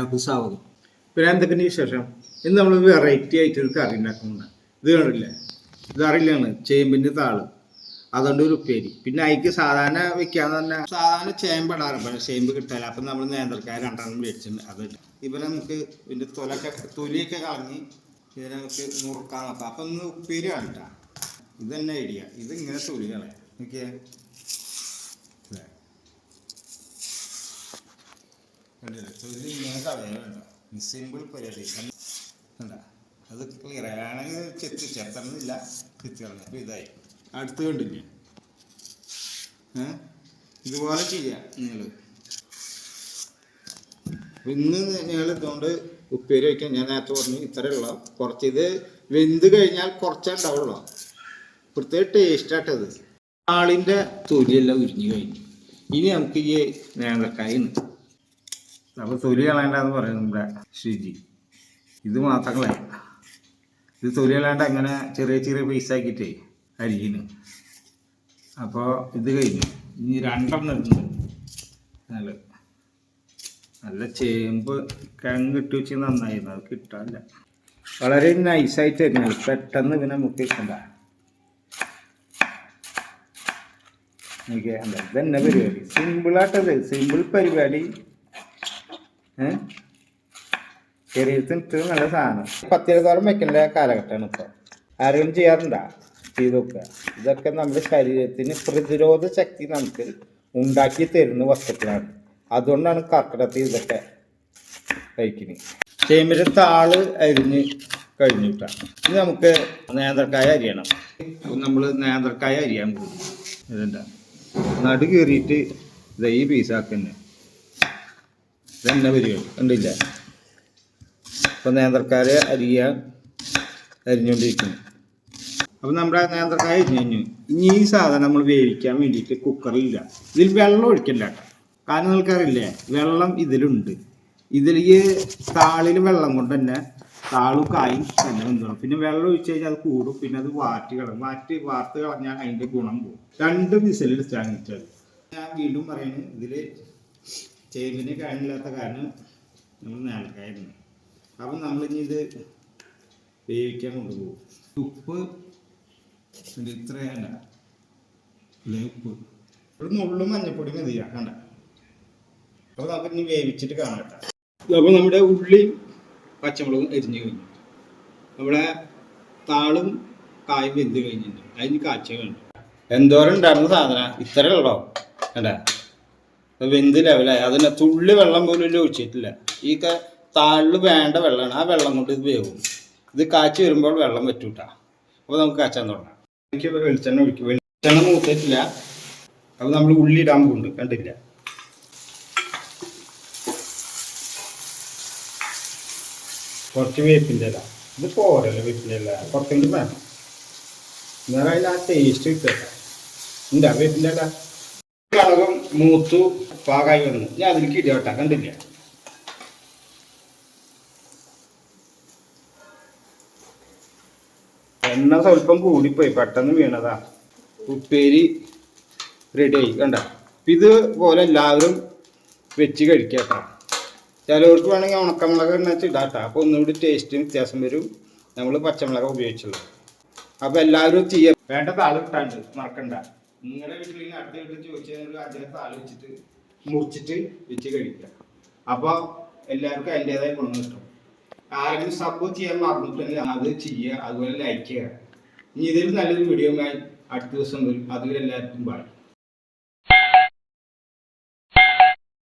എല്ലാവർക്കും സ്വാഗതം. പിന്നെ ശേഷം ഇന്ന് നമ്മൾ വെറൈറ്റി ആയിട്ട് ഒരു കറി ഉണ്ടാക്കുന്നുണ്ട്. ഇത് കണ്ടില്ല ഇത് അറിയില്ലാണ്. ചേമ്പിന്റെ താൾ. അതുകൊണ്ട് ഒരു ഉപ്പേരി. പിന്നെ അതിക്ക് സാധാരണ വെക്കാന്ന് പറഞ്ഞാൽ സാധാരണ ചേമ്പ് ഇടാറുണ്ട് ചേമ്പ് കിട്ടാൻ അപ്പം നമ്മൾ നേന്ത്രക്കായ രണ്ടെണ്ണം മേടിച്ചിട്ടുണ്ട്. അത് ഇവരെ നമുക്ക് ഇതിന്റെ തൊലൊക്കെ തൊലിയൊക്കെ കളഞ്ഞ് ഇതിനെ നമുക്ക് നുറുക്കാൻ നോക്കാം അപ്പം ഒന്ന് ഉപ്പേരി കണ്ടിട്ടാ ഇത് തന്നെ ഐഡിയ. ഇത് ഇങ്ങനെ തൊലി കളയാം. നോക്കിയേ കണ്ടില്ലേ? തൊലി ഇങ്ങനെ കളയാനുണ്ടോ സിമ്പിൾ പരിപാടി. കണ്ട? അത് ക്ലിയർ ആണെങ്കിൽ ചെത്തി ചെത്തണമെന്നില്ല ചെത്തി കളഞ്ഞു. അപ്പോൾ ഇതായി. അടുത്ത് കണ്ടില്ലേ? ഇതുപോലെ ചെയ്യാം നിങ്ങൾ ഇന്ന് ഞങ്ങൾ ഇതുകൊണ്ട് ഉപ്പേരി വയ്ക്കാൻ ഞാൻ നേരത്തെ പറഞ്ഞു ഇത്രയുള്ള കുറച്ച് ഇത് വെന്ത് കഴിഞ്ഞാൽ കുറച്ചേ ഉണ്ടാവുള്ളൂ. പ്രത്യേക ടേസ്റ്റ് ആട്ടത് ആളിന്റെ തൊലിയെല്ലാം ഉരിഞ്ഞു കഴിഞ്ഞു. ഇനി നമുക്ക് ഈ നേന്ത്രക്കായ ഉണ്ട് അപ്പോൾ തൊലി കളയണ്ടെന്ന് പറയും നമ്മുടെ ശ്രീജി. ഇത് മാത്രം ഇത് തൊലി കളയാണ്ട് അങ്ങനെ ചെറിയ ചെറിയ പീസ് ആക്കിയിട്ടേ അരിയുന്നു അപ്പോൾ ഇത് കഴിഞ്ഞു. ഇനി രണ്ടെണ്ണം ഇടുന്നുണ്ട്. നല്ല നല്ല ചേമ്പ് കിഴങ്ങ് കിട്ടി വെച്ച് നന്നായിരുന്നു. അത് കിട്ടാനില്ല. വളരെ നൈസായിട്ട് തന്നെ. പെട്ടെന്ന് പിന്നെ മുക്കി വെക്കണ്ട. എന്താ ഇതന്നെ പരിപാടി? സിമ്പിളായിട്ടത് സിമ്പിൾ പരിപാടി. ശരീരത്തിന് ഇത്ര നല്ല സാധനം. പത്തിരത്തോളം വെക്കേണ്ട കാലഘട്ടമാണ് ഇപ്പോൾ ആരെങ്കിലും ചെയ്യാറുണ്ടാ? ചെയ്ത് നോക്കുക. ഇതൊക്കെ നമ്മുടെ ശരീരത്തിന് പ്രതിരോധ ശക്തി നമുക്ക് ഉണ്ടാക്കി തരുന്ന വസ്തുക്കളാണ്. അതുകൊണ്ടാണ് കർക്കിടത്തിൽ ഇതൊക്കെ കഴിക്കുന്നത് ചേമ്പിന്റെ താൾ അരിഞ്ഞ് കഴിഞ്ഞിട്ടാണ് ഇനി നമുക്ക് നേന്ത്രക്കായ അരിയണം. നമ്മൾ നേന്ത്രക്കായ അരിയാൻ പോകും ഇതെന്താ? നടു കയറിയിട്ട് ഇതാ ഈ പീസാക്കന്നെ ഇതന്നെ പരിപാടി? കണ്ടില്ല ഇപ്പം നേന്ത്രക്കായ അരിയ അരിഞ്ഞുകൊണ്ടിരിക്കുന്നു അപ്പം നമ്മുടെ നേന്ത്രക്കായ അരിഞ്ഞു കഴിഞ്ഞു. ഇനി ഈ സാധനം നമ്മൾ വേവിക്കാൻ വേണ്ടിയിട്ട് കുക്കറിലില്ല ഇതിൽ വെള്ളം ഒഴിക്കില്ല കാരണം നിൽക്കാറില്ലേ വെള്ളം ഇതിലുണ്ട്. ഇതിൽ ഈ താളിൽ വെള്ളം കൊണ്ട് തന്നെ താളും കായും തന്നെ വെന്തോളും. പിന്നെ വെള്ളം ഒഴിച്ച് കഴിഞ്ഞാൽ അത് കൂടും. പിന്നെ അത് വാറ്റി കളയും. വാറ്റി വാർത്ത് കളഞ്ഞാൽ അതിന്റെ ഗുണം പോകും രണ്ട് കിട്ടുന്നത് ഞാൻ വീണ്ടും പറയുന്നത് ഇതിൽ ചേമ്പിന് കാണില്ലാത്ത കാരണം നമ്മൾ നേലക്കായിരുന്നു അപ്പം ഇനി ഇത് വേവിക്കാൻ കൊണ്ടുപോകും. ഉപ്പ് ഇത് ഇത്രയല്ല അല്ലെ ഉപ്പ്? ഇവിടെ നുള്ളും മഞ്ഞപ്പൊടി മതിയാ കണ്ട. അപ്പോൾ നമുക്ക് ഇനി വേവിച്ചിട്ട് കാണട്ടെ. അപ്പോൾ നമ്മുടെ ഉള്ളിയും പച്ചമുളകും എരിഞ്ഞു കഴിഞ്ഞു. നമ്മുടെ താളും കായും വെന്ത് കഴിഞ്ഞിട്ടുണ്ട്. അതിന് കാഴ്ച കഴിഞ്ഞു എന്തോരം ഉണ്ടായിരുന്ന സാധനം? ഇത്ര ഉള്ളോ? അപ്പൊ വെന്ത് ലെവലായി അതിന് തുള്ളി വെള്ളം പോലും ഇതിൽ ഒഴിച്ചിട്ടില്ല. ഈ താളിൽ വേണ്ട വെള്ളമാണ്. ആ വെള്ളം കൊണ്ട് ഇത് വേവും. ഇത് കാച്ചി വരുമ്പോൾ വെള്ളം പറ്റൂട്ടാ. അപ്പോൾ നമുക്ക് കാച്ചാൻ തുടങ്ങാം. എനിക്ക് വെളിച്ചെണ്ണ ഒഴിക്കും വെളിച്ചെണ്ണ മൂത്തിട്ടില്ല. അപ്പോൾ നമ്മൾ ഉള്ളി ഇടാൻ പോകുന്നുണ്ട് കണ്ടില്ല? കുറച്ച് വേപ്പിന്റെ ഇല. ഇത് പോരല്ലോ വേപ്പിന്റെ ഇല. കുറച്ചെങ്കിലും വേണം. എന്നാലും അതിൽ ആ ടേസ്റ്റ് കിട്ടട്ടെ. ഉണ്ടാ വേപ്പിന്റെ ഇല? കളകം മൂത്തു പാകായി വന്നു. ഞാൻ അതിലേക്ക് ഇടവട്ട കണ്ടില്ല. എണ്ണ സ്വല്പം കൂടിപ്പോയി പെട്ടെന്ന് വീണതാ. ഉപ്പേരി റെഡിയായി കണ്ട. ഇതുപോലെ എല്ലാവരും വെച്ച് കഴിക്കാട്ടോ. ചിലവർക്ക് വേണമെങ്കിൽ ഉണക്കമുളക് എണ്ണ ഇടാട്ടോ. അപ്പോൾ ഒന്നുകൂടി ടേസ്റ്റും വ്യത്യാസം വരും. നമ്മൾ പച്ചമുളക് ഉപയോഗിച്ചുള്ളൂ അപ്പോൾ എല്ലാവരും ചെയ്യാം. വേണ്ട താളിട്ടാണ്ട് മറക്കണ്ട. നിങ്ങളുടെ വീട്ടിൽ അടുത്ത വീട്ടിൽ ചോദിച്ചാൽ ഒരു താൾ ആലോചിച്ചിട്ട് മുറിച്ചിട്ട് വെച്ച് കഴിക്കുക. അപ്പോൾ എല്ലാവർക്കും അതിന്റെതായ ഗുണം കിട്ടും. ആരെങ്കിലും സപ്പോർട്ട് ചെയ്യാൻ മറന്നിട്ടുണ്ടെങ്കിൽ അത് ചെയ്യുക അതുപോലെ ലൈക്ക് ചെയ്യുക. ഇനി ഇതിൽ നല്ലൊരു വീഡിയോ അടുത്ത ദിവസം വരും. അതുവരെ എല്ലാവർക്കും ബൈ